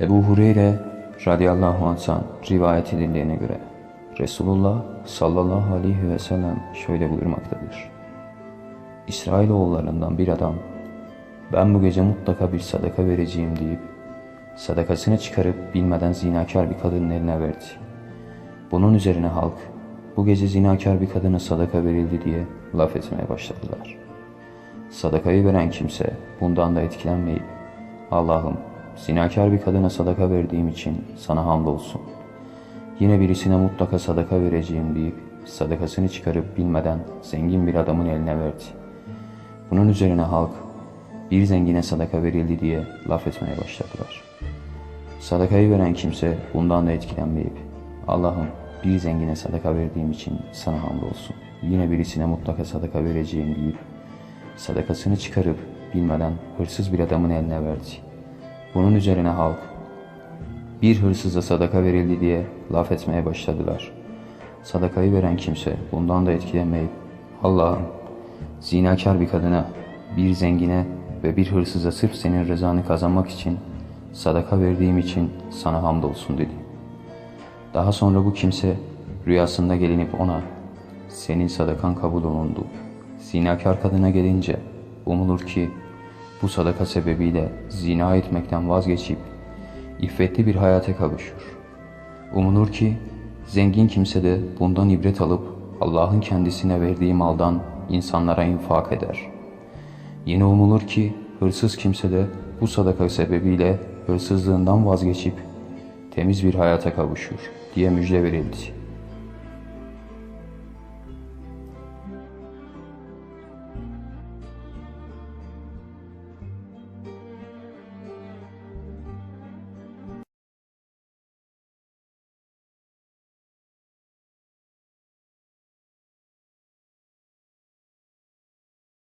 Ebu Hureyre radıyallahu anh'tan rivayet edildiğine göre Resulullah sallallahu aleyhi ve sellem şöyle buyurmaktadır. İsrailoğullarından bir adam ben bu gece mutlaka bir sadaka vereceğim deyip sadakasını çıkarıp bilmeden zinakar bir kadının eline verdi. Bunun üzerine halk bu gece zinakar bir kadına sadaka verildi diye laf etmeye başladılar. Sadakayı veren kimse bundan da etkilenmeyip Allah'ım zinakar bir kadına sadaka verdiğim için sana hamdolsun. Yine birisine mutlaka sadaka vereceğim deyip sadakasını çıkarıp bilmeden zengin bir adamın eline verdi. Bunun üzerine halk bir zengine sadaka verildi diye laf etmeye başladılar. Sadakayı veren kimse bundan da etkilenmeyip Allah'ım bir zengine sadaka verdiğim için sana hamdolsun. Yine birisine mutlaka sadaka vereceğim deyip sadakasını çıkarıp bilmeden hırsız bir adamın eline verdi. Bunun üzerine halk bir hırsıza sadaka verildi diye laf etmeye başladılar. Sadakayı veren kimse bundan da etkilenmeyip Allah'ım zinakar bir kadına, bir zengine ve bir hırsıza sırf senin rızanı kazanmak için sadaka verdiğim için sana hamdolsun dedi. Daha sonra bu kimse rüyasında gelinip ona senin sadakan kabul olundu. Zinakar kadına gelince umulur ki bu sadaka sebebiyle zina etmekten vazgeçip iffetli bir hayata kavuşur. Umulur ki zengin kimse de bundan ibret alıp Allah'ın kendisine verdiği maldan insanlara infak eder. Yine umulur ki hırsız kimse de bu sadaka sebebiyle hırsızlığından vazgeçip temiz bir hayata kavuşur diye müjde verildi.